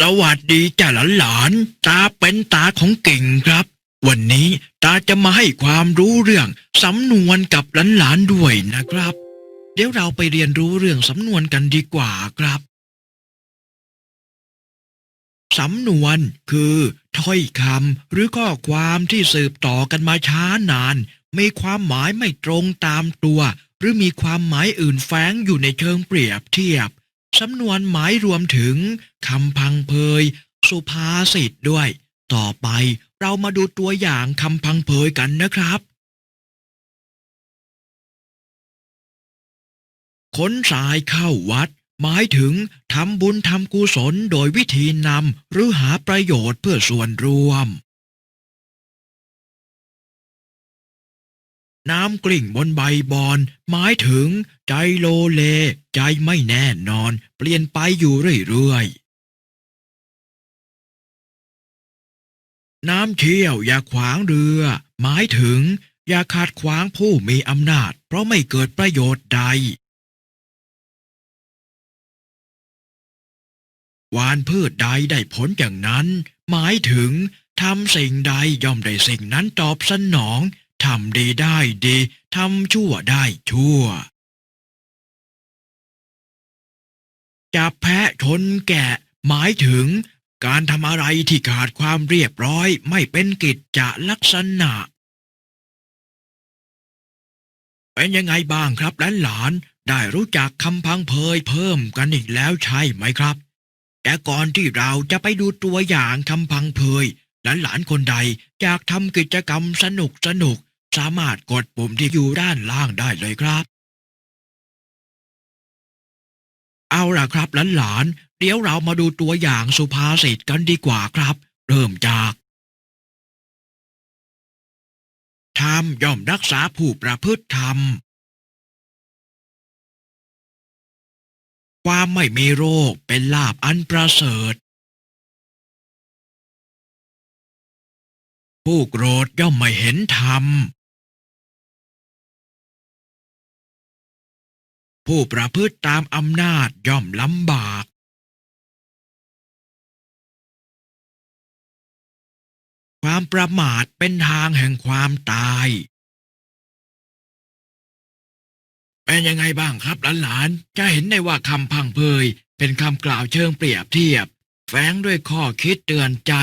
สวัสดีจ้าหลานตาเป็นตาของเก่งครับ วันนี้ตาจะมาให้ความรู้เรื่องสำนวนกับหลานๆด้วยนะครับ เดี๋ยวเราไปเรียนรู้เรื่องสำนวนกันดีกว่าครับสำนวนคือถ้อยคำหรือข้อความที่สืบต่อกันมาช้านาน มีความหมายไม่ตรงตามตัว หรือมีความหมายอื่นแฝงอยู่ในเชิงเปรียบเทียบ สำนวนหมายรวมถึงคำพังเพย สุภาษิตด้วย ต่อไปเรามาดูตัวอย่างคำพังเพยกันนะครับ ขนสายเข้าวัด หมายถึงทำบุญทำกุศลโดยวิธีนำหรือหาประโยชน์เพื่อส่วนรวม น้ำกลิ่งบนใบบอน หมายถึงใจโลเล ใจไม่แน่นอน เปลี่ยนไปอยู่เรื่อยๆ น้ำเชี่ยวอย่าขวางเรือ หมายถึง อย่าขัดขวางผู้มีอำนาจ เพราะไม่เกิดประโยชน์ใดวานพืชใดได้ผลอย่างนั้น หมายถึงทำสิ่งใดย่อมได้สิ่งนั้นตอบสนอง ทำดีได้ดีทำชั่วได้ชั่ว จับแพะชนแกะหมายถึงการทำอะไรที่ขาดความเรียบร้อยไม่เป็นกิจจะลักษณะ เป็นยังไงบ้างครับหลานๆได้รู้จักคำพังเพยเพิ่มกันอีกแล้วใช่ไหมครับ แต่ก่อนที่เราจะไปดูตัวอย่างคำพังเพยหลานๆคนใดอยากทำกิจกรรมสนุกสนุก สามารถกดปุ่มที่อยู่ด้านล่างได้เลยครับ เอาล่ะครับหลานๆเดี๋ยวเรามาดูตัวอย่างสุภาษิตกันดีกว่าครับ เริ่มจากธรรมย่อมรักษาผู้ประพฤติธรรม ความไม่มีโรคเป็นลาบอันประเสริฐ ผู้โกรธย่อมไม่เห็นธรรม ผู้ประพฤติตามอำนาจย่อมลำบากความประมาทเป็นทางแห่งความตาย เป็นยังไงบ้างครับหลานๆ จะเห็นได้ว่าคำพังเพย เป็นคำกล่าวเชิงเปรียบเทียบ แฝงด้วยข้อคิดเตือนใจ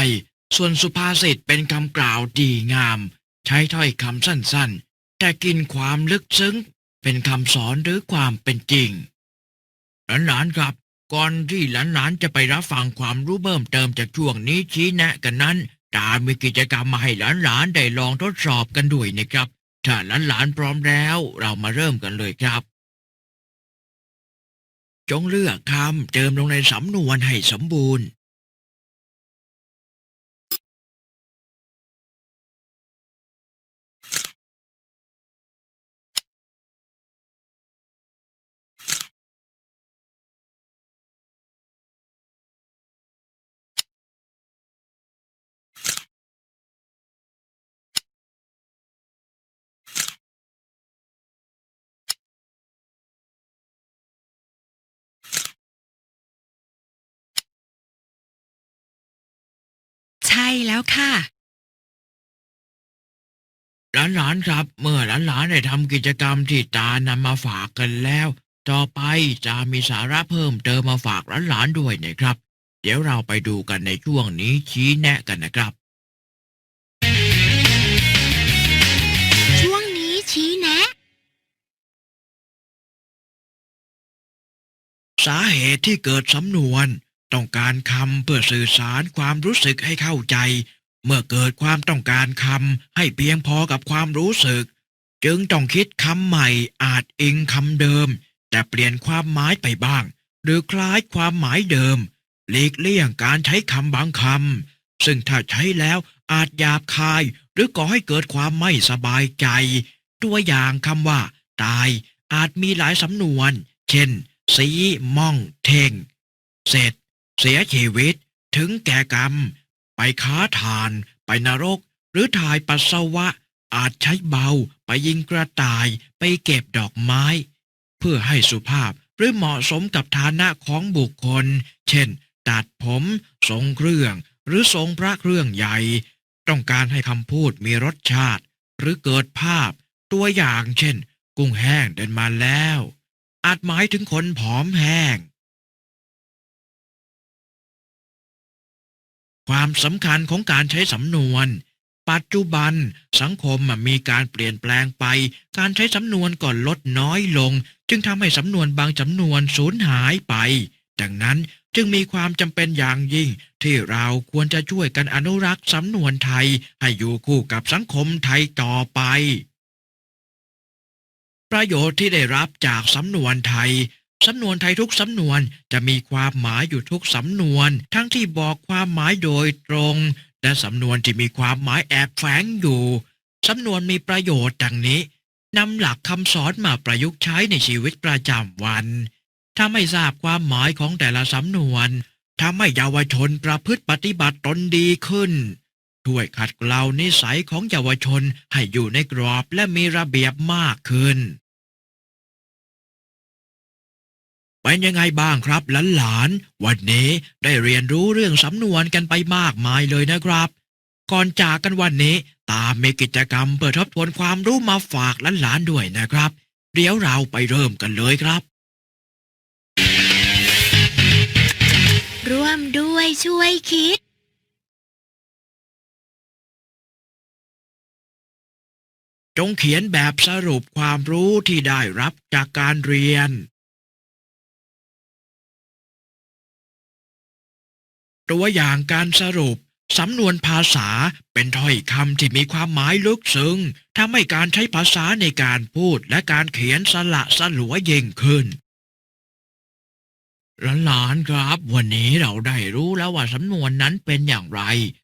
ส่วนสุภาษิตเป็นคำกล่าวดีงาม ใช้ถ้อยคำสั้นๆ แต่กินความลึกซึ้ง เป็นคำสอนหรือความเป็นจริง หลานๆครับ ก่อนที่หลานๆจะไปรับฟังความรู้เพิ่มเติมจากช่วงนี้ชี้แนะกันนั้นตามีกิจกรรมมาให้หลานๆได้ลองทดสอบกันด้วยนะครับ ถ้าหลานๆพร้อมแล้ว เรามาเริ่มกันเลยครับ จงเลือกคำเติมลงในสำนวนให้สมบูรณ์ ใช่แล้วค่ะ หลานๆครับ เมื่อหลานๆได้ทำกิจกรรมที่ตานำมาฝากกันแล้ว ต่อไปจะมีสาระเพิ่มเติมมาฝากหลานๆด้วยนะครับ เดี๋ยวเราไปดูกันในช่วงนี้ชี้แนะกันนะครับ ช่วงนี้ชี้แนะ สาเหตุที่เกิดสำนวน ต้องการคำเพื่อสื่อสารความรู้สึกให้เข้าใจ เมื่อเกิดความต้องการคำให้เพียงพอกับความรู้สึก จึงต้องคิดคำใหม่อาจอิงคำเดิม แต่เปลี่ยนความหมายไปบ้าง หรือคล้ายความหมายเดิมหลีกเลี่ยงการใช้คำบางคำซึ่งถ้าใช้แล้วอาจหยาบคาย หรือก่อให้เกิดความไม่สบายใจ ตัวอย่างคำว่า ตายอาจมีหลายสำนวน เช่น สีม่อง เทงเสร็จ เสียชีวิตถึงแก่กรรม ไปค้าทาน ไปนรก หรือถ่ายปัสสาวะ อาจใช้เบาไปยิงกระต่ายไปเก็บดอกไม้ เพื่อให้สุภาพหรือเหมาะสมกับฐานะของบุคคล เช่น ตัดผมทรงเครื่อง หรือทรงพระเครื่องใหญ่ ต้องการให้คำพูดมีรสชาติ หรือเกิดภาพ ตัวอย่างเช่น กุ้งแห้งเดินมาแล้ว อาจหมายถึงคนผอมแห้ง ความสำคัญของการใช้สำนวน ปัจจุบันสังคมมีการเปลี่ยนแปลงไป การใช้สำนวนก็ลดน้อยลง จึงทำให้สำนวนบางสำนวนสูญหายไป ดังนั้นจึงมีความจำเป็นอย่างยิ่ง ที่เราควรจะช่วยกันอนุรักษ์สำนวนไทย ให้อยู่คู่กับสังคมไทยต่อไปประโยชน์ที่ได้รับจากสำนวนไทย สำนวนไทยทุกสำนวนจะมีความหมายอยู่ทุกสำนวน ทั้งที่บอกความหมายโดยตรง และสำนวนที่มีความหมายแอบแฝงอยู่ สำนวนมีประโยชน์ดังนี้นำหลักคำสอนมาประยุกต์ใช้ในชีวิตประจำวันถ้าไม่ทราบความหมายของแต่ละสำนวนทำให้เยาวชนประพฤติปฏิบัติตนดีขึ้นช่วยขัดเกลานิสัยของเยาวชนให้อยู่ในกรอบและมีระเบียบมากขึ้น เป็นยังไงบ้างครับหลานๆวันนี้ได้เรียนรู้เรื่องสำนวนกันไปมากมายเลยนะครับ ก่อนจากกันวันนี้ ตามมีกิจกรรมเพื่อทบทวนความรู้มาฝากหลานๆด้วยนะครับ เดี๋ยวเราไปเริ่มกันเลยครับ ร่วมด้วยช่วยคิด จงเขียนแบบสรุปความรู้ที่ได้รับจากการเรียน ตัวอย่างการสรุป สำนวนภาษาเป็นถ้อยคำที่มีความหมายลึกซึ้งทำให้การใช้ภาษาในการพูดและการเขียนสละสลวยยิ่งขึ้นหลานๆครับ วันนี้เราได้รู้แล้วว่าสำนวนนั้นเป็นอย่างไร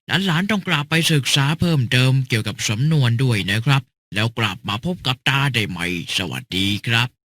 หลานๆต้องกลับไปศึกษาเพิ่มเติมเกี่ยวกับสำนวนด้วยนะครับ แล้วกลับมาพบกับตาได้ใหม่ สวัสดีครับ